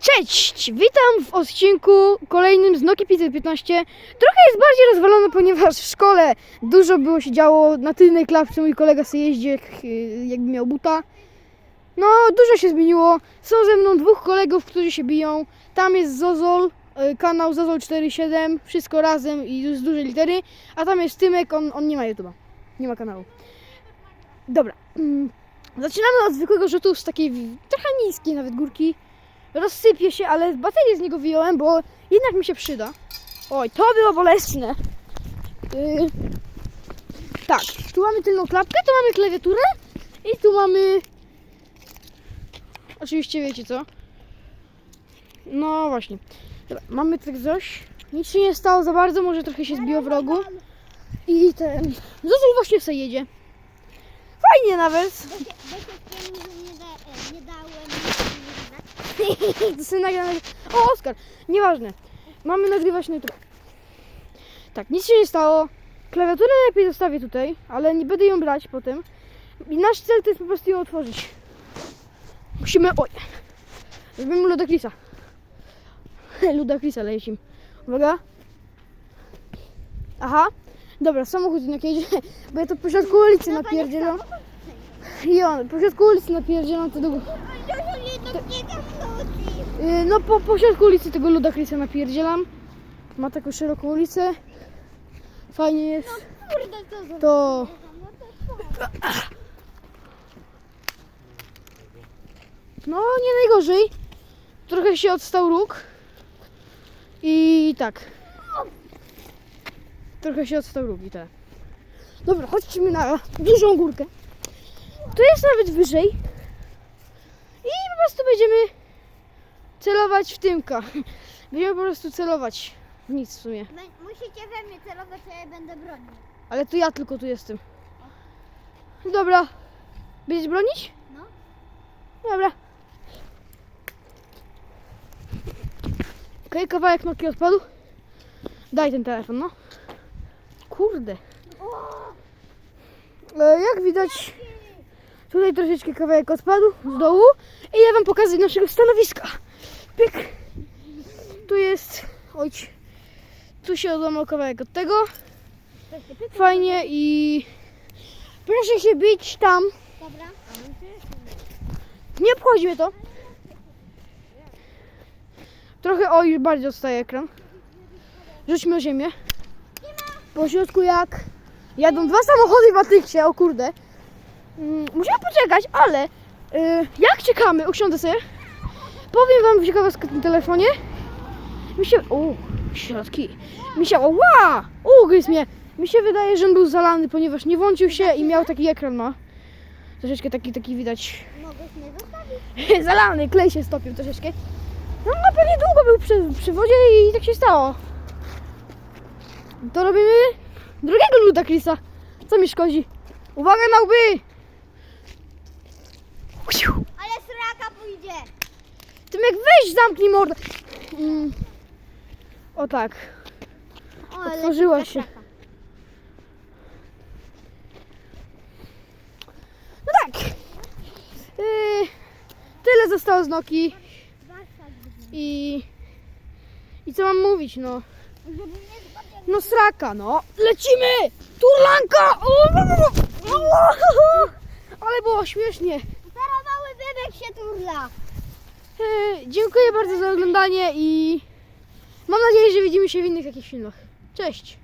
Cześć! Witam w odcinku kolejnym z Noki 515. Trochę jest bardziej rozwalone, ponieważ w szkole dużo było się działo. Na tylnej klapce mój kolega sobie jeździ jak, y, jakby miał buta. No, dużo się zmieniło. Są ze mną dwóch kolegów, którzy się biją. Tam jest Zozol, y, kanał Zozol47, wszystko razem i z dużej litery. A tam jest Tymek, on, on nie ma YouTube'a. Nie ma kanału. Dobra. mm, Zaczynamy od zwykłego rzutu z takiej trochę niskiej nawet górki. Rozsypie się, ale baterię z niego wyjąłem, bo jednak mi się przyda. Oj, to było bolesne. Yy, tak, tu mamy tylną klapkę, tu mamy klawiaturę i tu mamy... Oczywiście wiecie co. No właśnie. Dobra, mamy tak coś. Nic się nie stało za bardzo, może trochę się zbiło w rogu. I ten... Zozul właśnie sobie jedzie. Fajnie nawet. Bo się, bo się nie, da, nie dałem To sobie nagram. O, Oskar! Nieważne. Mamy nagrywać na YouTube. Tak, nic się nie stało. Klawiaturę lepiej zostawię tutaj, ale nie będę ją brać potem. I nasz cel to jest po prostu ją otworzyć. Musimy. Oj! Zrobimy Ludakrisa. Ludakrisa lecim. Uwaga. Aha. Dobra, samochód jednak jedzie, bo ja to po środku ulicy napierdzielam. I on, po środku ulicy napierdzielam to do góry. Yy, No po, po środku ulicy tego Luda Chrisa napierdzielam. Ma taką szeroką ulicę. Fajnie jest. Kurde. To no nie najgorzej. Trochę się odstał róg. I tak. Trochę się odstał róg i tak. Dobra, chodźmy na dużą górkę. Tu jest nawet wyżej. Prostu będziemy celować w tymka. Będziemy po prostu celować. w Nic w sumie. Bę- Musicie we mnie celować, a ja będę bronił. Ale to ja tylko tu jestem. Dobra. Będziesz bronić? No. Dobra. Okej, kawałek noki odpadł. Daj ten telefon, no. Kurde. E, jak widać, tutaj troszeczkę kawałek odpadł z dołu. I ja wam pokażę naszego stanowiska. Pyk. Tu jest, oj, tu się odłamał kawałek od tego. Fajnie i proszę się bić tam. Dobra. Nie obchodzi mnie to. Trochę o już bardziej odstaje ekran. Rzućmy o ziemię. Po środku jak jadą dwa samochody w Matrixie, o kurde. Mm, Musimy poczekać, ale y, jak czekamy, usiądę sobie. Powiem wam ciekawostkę tym telefonie. Mi się... O, środki. Mi się... Ła! Ugryzł mnie. Mi się wydaje, że on był zalany, ponieważ nie włączył się i miał taki ekran ma. Troszeczkę taki, taki widać zalany, klej się stopił troszeczkę. No, no pewnie długo był przy, przy wodzie i tak się stało. To robimy drugiego luda Chrisa. Co mi szkodzi? Uwaga na łby! Ale sraka pójdzie. Tymek weź zamknij mordę. Mm. O tak. Ale Otworzyła się. No tak. Yy, tyle zostało z Noki i... I co mam mówić, no? No sraka, no. Lecimy! Turlanka! O, o, o, Ale było śmiesznie. Teraz mały bebek się turla. E, Dziękuję bardzo za oglądanie i mam nadzieję, że widzimy się w innych jakichś filmach. Cześć!